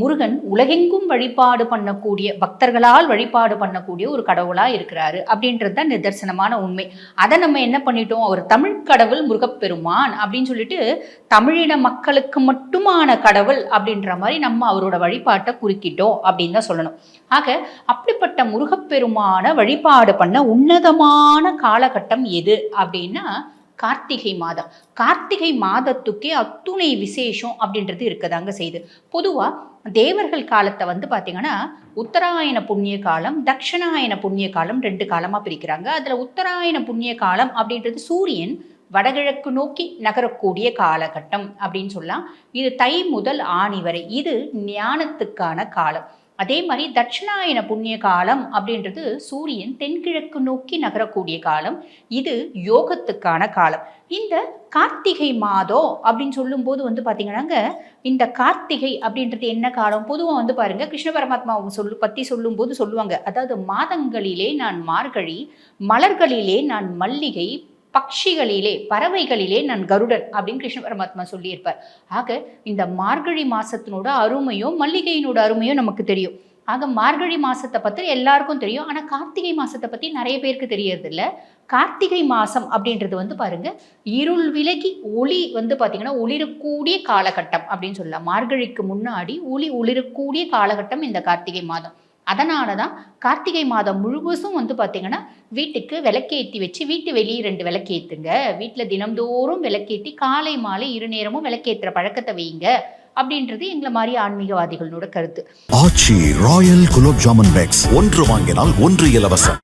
முருகன் உலகெங்கும் வழிபாடு பண்ணக்கூடிய பக்தர்களால் வழிபாடு பண்ணக்கூடிய ஒரு கடவுளா இருக்கிறாரு. அப்படின்றது தான் நிதர்சனமான உண்மை. அதை நம்ம என்ன பண்ணிட்டோம்? அவர் தமிழ் கடவுள் முருகப்பெருமான் அப்படின்னு சொல்லிட்டு தமிழின மக்களுக்கு மட்டுமான கடவுள் அப்படின்ற மாதிரி நம்ம அவரோட வழிபாட்டை குறுக்கிட்டோம் அப்படின்னு தான் சொல்லணும். ஆக அப்படிப்பட்ட முருகப்பெருமான வழிபாடு பண்ண உன்னதமான காலகட்டம் எது அப்படின்னா கார்த்திகை மாதம். கார்த்திகை மாதத்துக்கே அத்துணை விசேஷம் அப்படின்றது இருக்கதாங்க செய்யுது. பொதுவாக தேவர்கள் காலத்தை வந்து பார்த்தீங்கன்னா உத்தராயண புண்ணிய காலம் தட்சிணாயன புண்ணிய காலம் ரெண்டு காலமாக பிரிக்கிறாங்க. அதில் உத்தராயண புண்ணிய காலம் அப்படின்றது சூரியன் வடகிழக்கு நோக்கி நகரக்கூடிய காலகட்டம் அப்படின்னு சொல்லலாம். இது தை முதல் ஆணி வரை. இது ஞானத்துக்கான காலம். அதே மாதிரி தட்சிணாயன புண்ணிய காலம் அப்படின்றது சூரியன் தென்கிழக்கு நோக்கி நகரக்கூடிய காலம். இது யோகத்துக்கான காலம். இந்த கார்த்திகை மாதம் அப்படின்னு சொல்லும்போது வந்து பார்த்தீங்கன்னாங்க இந்த கார்த்திகை அப்படின்றது என்ன காலம்? பொதுவாக வந்து பாருங்க கிருஷ்ண பரமாத்மா சொல்லு பற்றி சொல்லும்போது சொல்லுவாங்க. அதாவது மாதங்களிலே நான் மார்கழி மலர்களிலே நான் மல்லிகை பட்சிகளிலே பறவைகளிலே நான் கருடன் அப்படின்னு கிருஷ்ண பரமாத்மா சொல்லியிருப்பார். ஆக இந்த மார்கழி மாசத்தினோட அருமையும் மல்லிகையினோட அருமையும் நமக்கு தெரியும். ஆக மார்கழி மாசத்தை பற்றி எல்லாருக்கும் தெரியும். ஆனால் கார்த்திகை மாசத்தை பற்றி நிறைய பேருக்கு தெரியறதில்ல. கார்த்திகை மாசம் அப்படின்றது வந்து பாருங்க இருள் விலகி ஒளி வந்து பார்த்தீங்கன்னா ஒளிரக்கூடிய காலகட்டம் அப்படின்னு சொல்லலாம். மார்கழிக்கு முன்னாடி ஒளி ஒளிரக்கூடிய காலகட்டம் இந்த கார்த்திகை மாதம். அதனால தான் கார்த்திகை மாதம் முழுவதும் வந்து பார்த்தீங்கன்னா வீட்டுக்கு விளக்கேற்றி வச்சு வீட்டு வெளியே ரெண்டு விளக்கேற்றுங்க வீட்டில் தினம்தோறும் விளக்கேற்றி காலை மாலை இரு நேரமும் விளக்கேற்றுற பழக்கத்தை வைங்க அப்படின்றது எங்களை மாதிரி ஆன்மீகவாதிகளோட கருத்து. Aachi royal gulab jamun packs. ஒன்று வாங்கினால் ஒன்று இலவசம்.